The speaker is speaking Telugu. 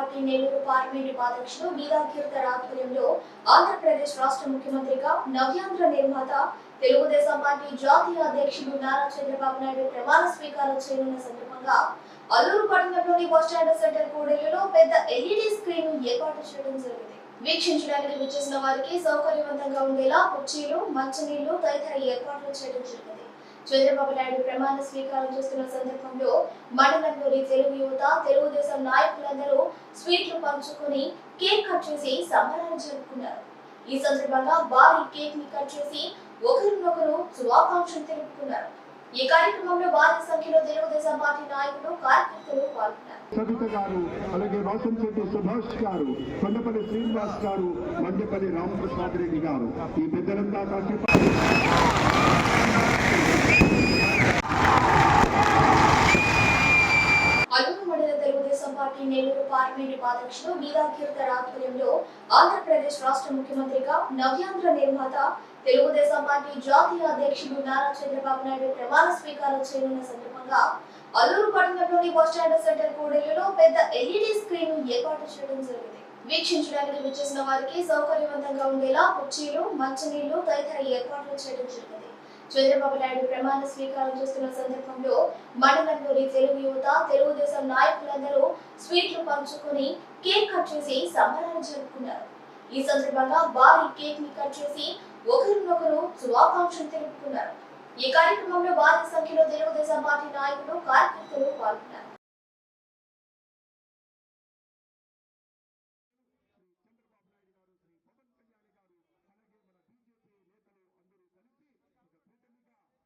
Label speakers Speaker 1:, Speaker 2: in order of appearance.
Speaker 1: పార్టీ నెల్లూరు పార్లమెంటు ఉపాధ్యక్షుడు బీదా కీర్తర్ ఆధ్వర్యంలో ఆంధ్రప్రదేశ్ రాష్ట్ర ముఖ్యమంత్రిగా నవ్యాంధ్ర నిర్మాత తెలుగుదేశం పార్టీ జాతీయ అధ్యక్షుడు నారా చంద్రబాబు నాయుడు ప్రమాణ స్వీకారం చేయనున్న సందర్భంగా అల్లూరు పట్టణంలోని బస్టాండ్ సెంటర్ కూడలిలో పెద్ద ఎల్ఈడి స్క్రీన్ ఏర్పాటు చేయడం జరిగింది. వీక్షించడానికి వచ్చేసిన వారికి సౌకర్యవంతంగా ఉండేలా కుర్చీలు మంచినీళ్ళు తదితర ఏర్పాట్లు చేయడం జరిగింది. చంద్రబాబు నాయుడు ప్రమాణ స్వీకారం చేస్తున్న సందర్భంలో మండలంలోని తెలుగు యువత తెలుగుదేశం నాయకులందరూ స్వీట్లు పంచుకొని కేక్ కట్ చేసి సంబరాలు జరుపుకున్నారు. ఈ సందర్భంగా భారీ కేక్ని కట్ చేసి ఒకరినొకరు శుభాకాంక్షలు తెలుపుకున్నారు. ఈ కార్యక్రమంలో భారీ సంఖ్యలో తెలుగుదేశం పార్టీ నాయకులు కార్యకర్తలు పాల్గొన్నారు.
Speaker 2: సవిత గారు అలాగే రోషన్ వాసంశెట్టి సుభాష్ గారు కొండపల్లి శ్రీనివాస్ గారు మండపల్లి రామప్రసాద్ రెడ్డి గారు ఈ పెద్దలంతా కాసేపు
Speaker 1: అల్లూరు మండల తెలుగుదేశం పార్టీ నెల్లూరు పార్లమెంట్ ఉపాధ్యక్షుడు బీదా కీర్తర్ ఆధ్వర్యంలో ఆంధ్రప్రదేశ్ రాష్ట్ర ముఖ్యమంత్రిగా నవ్యాంధ్ర నిర్మాత తెలుగుదేశం పార్టీ జాతీయ అధ్యక్షుడు నారా చంద్రబాబు నాయుడు ప్రమాణ స్వీకారం చేయనున్న సందర్భంగా అల్లూరు పట్టణంలోని బస్టాండ్ సెంటర్ కూడలిలో పెద్ద ఎల్ఈడి స్క్రీన్ ఏర్పాటు చేయడం జరిగింది. వీక్షించడానికి వచ్చేసిన వారికి సౌకర్యవంతంగా ఉండేలా కుర్చీలు మంచినీళ్ళు తదితర ఏర్పాట్లు చేయడం జరిగింది. చంద్రబాబు నాయుడు ప్రమాణ స్వీకారం చేస్తున్న సందర్భంలో మండలంలోని తెలుగు యువత తెలుగుదేశం నాయకులందరూ స్వీట్లు పంచుకొని కేక్ కట్ చేసి సంబరాలు జరుపుకున్నారు. ఈ సందర్భంగా భారీ కేక్ని కట్ చేసి ఒకరినొకరు శుభాకాంక్షలు తెలుపుకున్నారు. ఈ కార్యక్రమంలో భారీ సంఖ్యలో తెలుగుదేశం పార్టీ నాయకులు కార్యకర్తలు పాల్గొన్నారు.